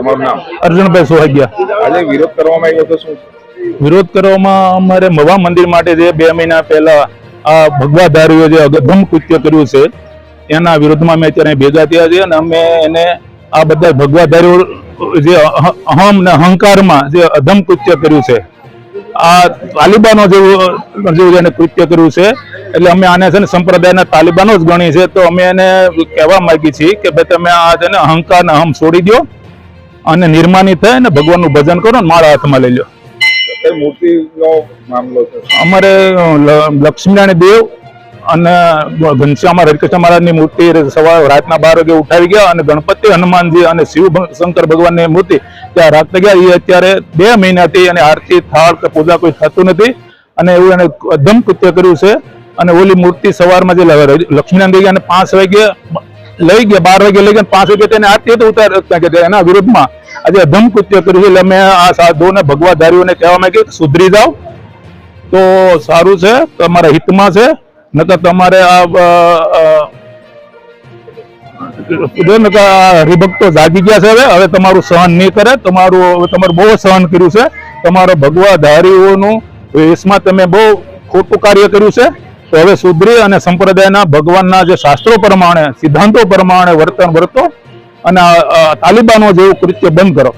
તમારું નામ? અર્જુનભાઈ સોહાગિયા. આજે વિરોધ કરવામાં આવ્યો તો શું? વિરોધ કરવામાં અમારે મવા મંદિર માટે જે બે મહિના પહેલા આ ભગવાધારીઓ જે અગધમ કૃત્ય કર્યું છે એના વિરોધમાં અમે અત્યારે ભેગા થયા છીએ અને અમે એને આ બધા ભગવાધારીઓ જે અહ- અહમ ને અહંકારમાં જે અધમ કૃત્ય કર્યું છે આ તાલિબાનો જેવું જેવું એને કૃત્ય કર્યું છે એટલે અમે આને છે ને સંપ્રદાયના તાલિબાનો જ ગણી છે તો અમે એને કહેવા માંગીએ છીએ કે ભાઈ તમે આ છે ને અહંકાર ને અહમ છોડી દો અને નિર્માની થાય ને ભગવાનનું ભજન કરો ને મારા હાથમાં લઈ લો. અમારે લક્ષ્મીનારાયણ દેવ અને ઘનશ્યામ હરિકૃષ્ણ મહારાજની મૂર્તિ સવાર રાતના બાર વાગે ઉઠાવી ગયા અને ગણપતિ હનુમાનજી અને શિવ શંકર ભગવાનની મૂર્તિ ત્યાં રાખતા ગયા. એ અત્યારે બે મહિનાથી અને આરતી થાળ કે પૂજા કોઈ થતું નથી અને એવું એને અધમ કૃત્ય કર્યું છે અને ઓલી મૂર્તિ સવારમાં જે લક્ષ્મીનારાયણ દેવી અને પાંચ વાગે લઈ ગયા બાર વાગે લઈ ગયા પાંચ વાગે તેને આરતી હતી ઉતાર એના વિરુદ્ધમાં આજે અધમ કૃત્ય કર્યું છે એટલે અમે આ સાધુઓને, ભગવાધારીઓને કહેવા માંગીએ કે સુધરી જાઓ. તો સારું છે, તમારા હિતમાં છે, નકર તમારે આ હરિભક્તો જાગી ગયા છે હવે તમારું સહન નહીં કરે, તમારું તમારું બહુ સહન કર્યું છે. તમારો ભગવાધારીઓનું વેશમાં તમે બહુ ખોટું કાર્ય કર્યું છે. તો હવે સુધરી અને સંપ્રદાયના ભગવાનના જે શાસ્ત્રો પ્રમાણે, સિદ્ધાંતો પ્રમાણે વર્તન વર્તો. અને તાલિબાનો જેવું કૃત્ય બંધ કરો.